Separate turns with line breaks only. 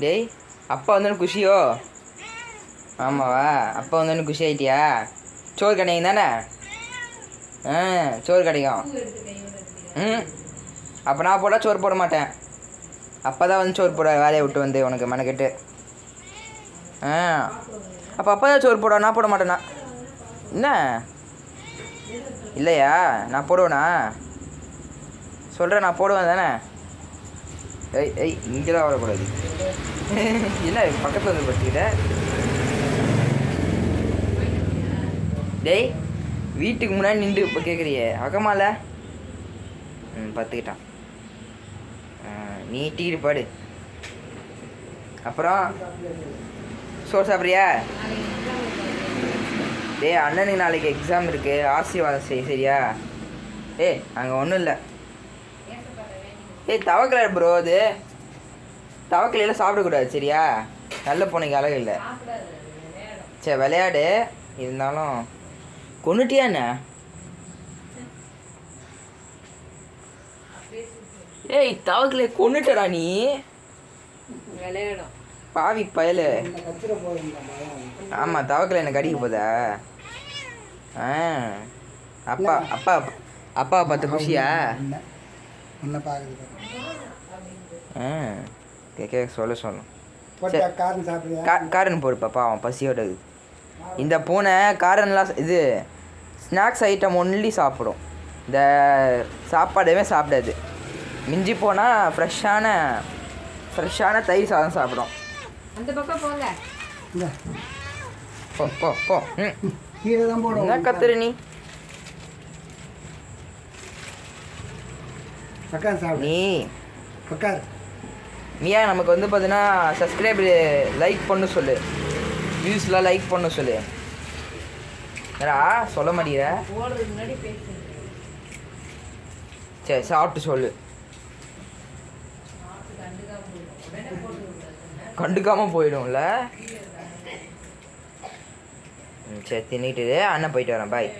டேய் அப்பா வந்தோன்னு குஷியோ? ஆமாவா? அப்பா வந்தோன்னு குஷி ஆயிட்டியா சோறு கிடைக்கும் தானே? ஆ சோறு கிடைக்கும் ம் அப்போ நான் போட்டால் சோறு போட மாட்டேன். அப்பா தான் வந்து சோறு போட வேலையை விட்டு வந்து உனக்கு மெனக்கெட்டு. ஆ அப்போ அப்பா தான் சோறு போட நான் போட மாட்டேனா? என்ன? இல்லையா? நான் போடுவேனா? சொல்கிறேன் நான் போடுவேன் தானே? ஏய் ஏய் இங்கெல்லாம் வரக்கூடாது. என்ன பக்கத்தில் வந்து படுத்துக்கிட்ட? டேய் வீட்டுக்கு முன்னாடி நின்று இப்போ கேட்குறியே அகமால ம் பார்த்துக்கிட்டான் நீ டீடு பாடு. அப்புறம் சோறு சாப்பிட்றியா? டேய் அண்ணனுக்கு நாளைக்கு எக்ஸாம் இருக்குது ஆசீர்வாதம் செய் சரியா? ஏய் அங்கே ஒன்றும் இல்லை. ஏய் தவக்கலை ப்ரோ அது. தவக்கலையில் சாப்பிடக்கூடாது சரியா? நல்ல பொண்ணுக்கு அழகு இல்லை. சரி விளையாடு. இருந்தாலும் கொண்டுட்டியா என்ன? ஏய் தவக்கலை கொண்டுட்டடா நீ.
விளையாடும்.
பாவி பயலு. ஆமாம் தவக்கலை என்ன கடிக்க போதா? ஆ. அப்பா அப்பா அப்பா பார்த்து குஷியா?
உன்னை பார்க்குது
கேட்க சொல்ல சொல்லணும். காரன் போடுப்பா பாவம் பசியோட இருக்குது இந்த பூனை காரன்லாம் இது ஸ்நாக்ஸ் ஐட்டம் ஒன்லி சாப்பிடும். இந்த சாப்பாடுமே சாப்பிடாது. மிஞ்சி போனால் ஃப்ரெஷ்ஷான ஃப்ரெஷ்ஷான தயிர் சாதம் சாப்பிடும்.
அந்த பக்கம் போங்க
போ போ போ. ம்.
கீழே தான் போடுவோம்.
என்ன கத்துரு நீ?
உட்கார் சாப்பிடு.
நீ.
உட்கார்
மியா நமக்கு வந்து பார்த்தீங்கன்னா சப்ஸ்கிரைபர் லைக் பண்ண சொல்லு. வியூஸ்லாம் லைக் பண்ண சொல்லு. ஏடா சொல்ல மாட்டேங்கிற?
ஓடுறதுக்கு முன்னாடி பேசு.
சரி சாப்பிட்டு சொல்லு. கண்டுக்காம போயிடும்ல? ம், சரி தின்னுட்டு. அண்ணன் போயிட்டு வரேன் பாய்